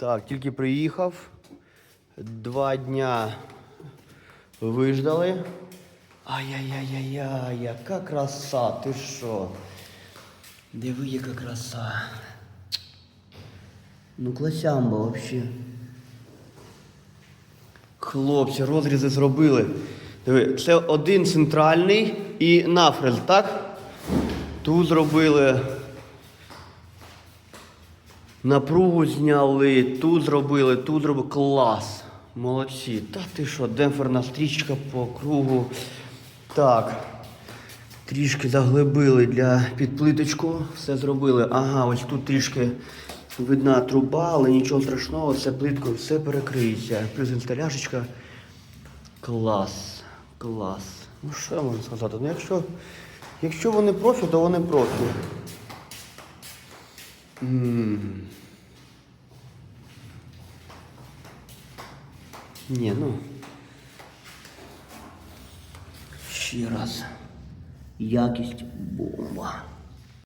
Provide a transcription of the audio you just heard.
Так, тільки приїхав. Два дня виждали. Ай-яй-яй-яй, яка краса, ти що? Диви, яка краса. Ну, класямба вообще. Хлопці, розрізи зробили. Диви, це один центральний і нафрез, так? Тут зробили. Напругу зняли, тут зробили, тут зробили. Клас. Молодці. Та ти що, демпферна стрічка по кругу. Так. Трішки заглибили для підплиточку. Все зробили. Ага, ось тут трішки видна труба, але нічого страшного, все плиткою, все перекриється. Плюс інсталяшечка. Клас. Клас. Ну що я можу сказати? Ну якщо, якщо вони профі, то вони профі. М. Ну. Ще раз. Якість бомба.